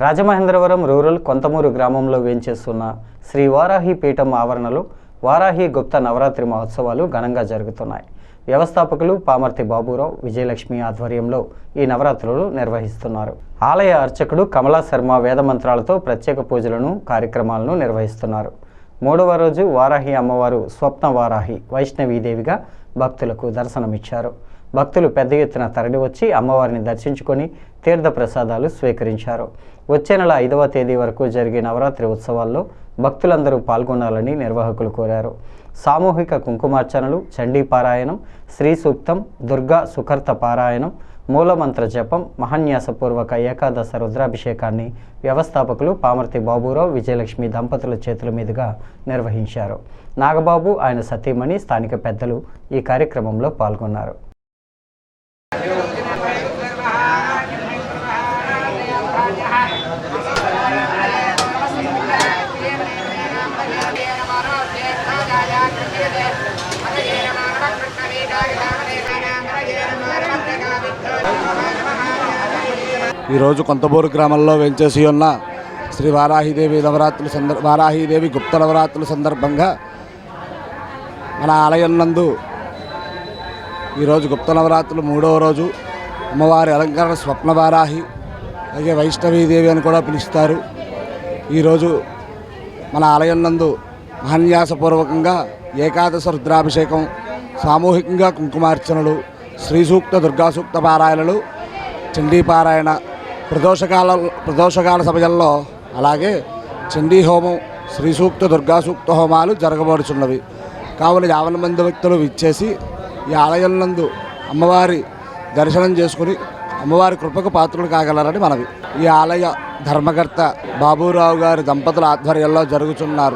Rajamahendravaram rural Konthamuru గ్రామంలో వేంచేస్తున్న శ్రీ వారాహి పీఠం ఆవరణలో వారాహి గుప్త నవరాత్రి మహోత్సవాలు ఘనంగా జరుగుతున్నాయి. వ్యవస్థాపకులు పామర్తి బాబురావు విజయలక్ష్మి ఆధ్వర్యంలో ఈ నవరాత్రులు నిర్వహిస్తున్నారు. ఆలయ అర్చకుడు కమలా శర్మ వేదమంత్రాలతో ప్రత్యేక పూజలను కార్యక్రమాలను నిర్వహిస్తున్నారు. మూడవ రోజు వారాహి అమ్మవారు స్వప్న వారాహి వైష్ణవీదేవిగా భక్తులకు దర్శనమిచ్చారు. భక్తులు పెద్ద ఎత్తున తరలి వచ్చి అమ్మవారిని దర్శించుకొని తీర్థ ప్రసాదాలు స్వీకరించారు. వచ్చే నెల ఐదవ తేదీ వరకు జరిగే నవరాత్రి ఉత్సవాల్లో భక్తులందరూ పాల్గొనాలని నిర్వాహకులు కోరారు. సామూహిక కుంకుమార్చనలు చండీ పారాయణం శ్రీ సూక్తం దుర్గా సుకర్త పారాయణం మూలమంత్ర జపం మహాన్యాసపూర్వక ఏకాదశ రుద్రాభిషేకాన్ని వ్యవస్థాపకులు పామర్తి బాబురావు విజయలక్ష్మి దంపతుల చేతుల మీదుగా నిర్వహించారు. నాగబాబు ఆయన సతీమణి స్థానిక పెద్దలు ఈ కార్యక్రమంలో పాల్గొన్నారు. ఈరోజు కొంతబూరు గ్రామంలో వెంచేసి ఉన్న శ్రీ వారాహిదేవి నవరాత్రుల సందర్ వారాహిదేవి గుప్త నవరాత్రుల సందర్భంగా మన ఆలయం నందు ఈరోజు గుప్త నవరాత్రులు మూడవ రోజు అమ్మవారి అలంకరణ స్వప్న వారాహి అలాగే వైష్ణవీదేవి అని కూడా పిలుస్తారు. ఈరోజు మన ఆలయం నందు మహాన్యాసపూర్వకంగా ఏకాదశ రుద్రాభిషేకం సామూహికంగా కుంకుమార్చనలు శ్రీసూక్త దుర్గాసూక్త దుర్గా సూక్త పారాయణలు చండీ పారాయణ ప్రదోషకాల ప్రదోషకాల సమయంలో అలాగే చండీ హోమం శ్రీ సూక్త దుర్గా సూక్త హోమాలు జరగబడుచున్నవి కావున యావన మంది వ్యక్తులు ఇచ్చేసి ఈ ఆలయం నందు అమ్మవారి దర్శనం చేసుకుని అమ్మవారి కృపకు పాత్రలు కాగలరని మనవి. ఈ ఆలయ ధర్మకర్త బాబురావు గారి దంపతుల ఆధ్వర్యంలో జరుగుతున్నారు